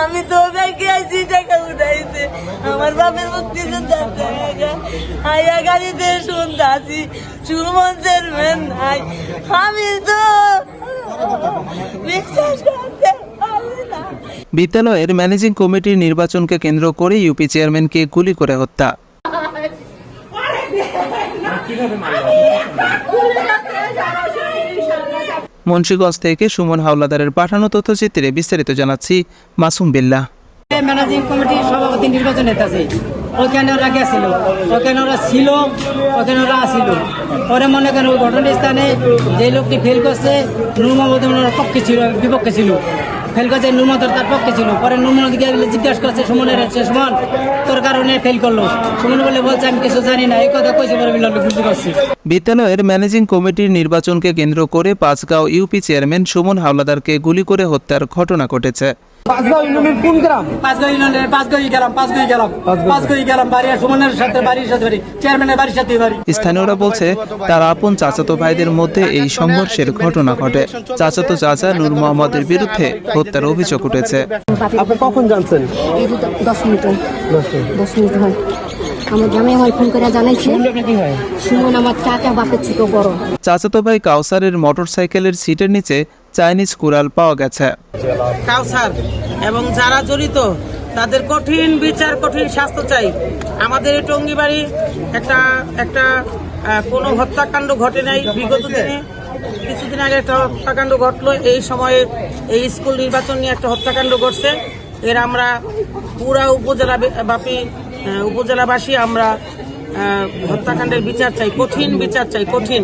আমি তো ব্যাংকে আইছি টাকা উঠাইছে। আমার বাপের টাকা আইয়া গাড়িতে শুনতে আসি সুমন চেয়ারম্যান নাই। আমি তো বিশ্বাস করতে বিদ্যালয়ের ম্যানেজিং কমিটির নির্বাচনকে কেন্দ্র করে ইউপি চেয়ারম্যানকে গুলি করে হত্যা। মুন্সিগঞ্জ থেকে সুমন হাওলাদারের পাঠানো তথ্যচিত্রে বিস্তারিত জানাচ্ছি মাসুম বিল্লাহ। ম্যানেজিং কমিটির সভাপতি নির্বাচন আছে ওখানে ওরা গেছিল ওখানে ওরা ছিল ওখানে ওরা আসিল। পরে মনে করেন ওই ঘটনাস্থানে যে লোকটি ফেল করছে নূর মোহাম্মদ পক্ষে ছিল বিপক্ষে ছিল। ফেল করছে নূর মোহাম্মদ তার পক্ষে ছিল। পরে নূর মোহাম্মদ গিয়ে জিজ্ঞাসা করছে সুমনের হচ্ছে সুমন তোর কারণে ফেল করল। সুমন বলে বলছে আমি কিছু জানি না এই কথা কইছে পরে বিল্লাল বুঝতে পারছি বিদ্যালয়ের ম্যানেজিং কমিটির নির্বাচনকে কেন্দ্র করে পাঁচগাঁও ইউপি চেয়ারম্যান সুমন হাওলাদারকে গুলি করে হত্যার ঘটনা ঘটেছে। পাঁচগাঁও ইউনিয়নের কোন গ্রাম? পাঁচগই ইউনিয়নের পাঁচগই গেলাম পাঁচগই গেলাম পাঁচগই গেলাম বাড়ি সুমনের সাথে বাড়ির সাথে বাড়ি চেয়ারম্যানের বাড়ির সাথে বাড়ি। স্থানীয়রা বলছে তার আপন চাচাতো ভাইদের মধ্যে এই সংঘর্ষের ঘটনা ঘটে। চাচাতো চাচা নূর মোহাম্মদের বিরুদ্ধে হত্যার অভিযোগ উঠেছে। আপনি কখন জানছেন? দশ মিনিট দশ মিনিট। হয়। আমার জামাই আমার ফোন করে জানাইছে। সুমন আমার চাচা বাপের ছোট বড়। চাচাতো ভাই কাউসারের মোটরসাইকেলের সিটের নিচে চাইনিজ কুড়াল পাওয়া গেছে। কাউসার এবং যারা জড়িত তাদের কঠিন বিচার, কঠিন শাস্তি চাই। আমাদের এই টঙ্গিবাড়ি একটা একটা কোনো হত্যাকাণ্ড ঘটে নাই বিগত দিনে। কিছুদিন আগে একটা হত্যাকাণ্ড ঘটলো। এই সময়ে এই স্কুল নির্বাচন নিয়ে একটা হত্যাকাণ্ড ঘটছে। এর আমরা পুরা উপজেলা ব্যাপী উপজেলাবাসী আমরা হত্যাকাণ্ডের বিচার চাই। কঠিন বিচার চাই, কঠিন।